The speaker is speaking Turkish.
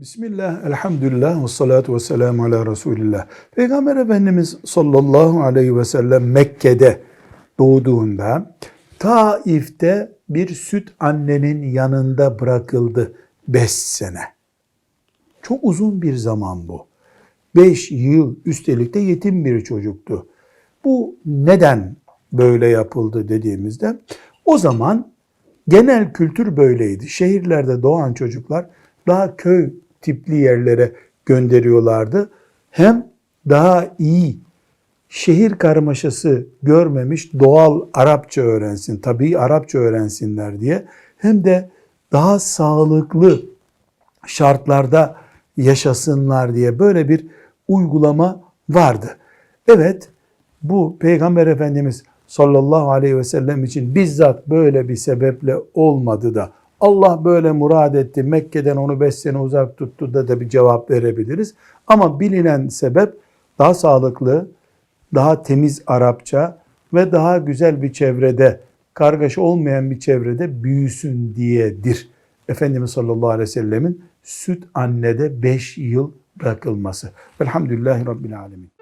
Bismillah, elhamdülillah ve salatu ve selamu ala Resulillah. Peygamber Efendimiz sallallahu aleyhi ve sellem Mekke'de doğduğunda Taif'te bir süt annenin yanında bırakıldı 5 sene. Çok uzun bir zaman bu. 5 yıl üstelik de yetim bir çocuktu. Bu neden böyle yapıldı dediğimizde o zaman genel kültür böyleydi. Şehirlerde doğan çocuklar daha köy tipli yerlere gönderiyorlardı. Hem daha iyi şehir karmaşası görmemiş doğal Arapça öğrensin, tabii Arapça öğrensinler diye hem de daha sağlıklı şartlarda yaşasınlar diye böyle bir uygulama vardı. Evet bu Peygamber Efendimiz sallallahu aleyhi ve sellem için bizzat böyle bir sebeple olmadı da Allah böyle murad etti Mekke'den onu beş sene uzak tuttu da da bir cevap verebiliriz. Ama bilinen sebep daha sağlıklı, daha temiz Arapça ve daha güzel bir çevrede, kargaşa olmayan bir çevrede büyüsün diyedir. Efendimiz sallallahu aleyhi ve sellemin süt annede 5 yıl bırakılması. Velhamdülillahi Rabbil Alemin.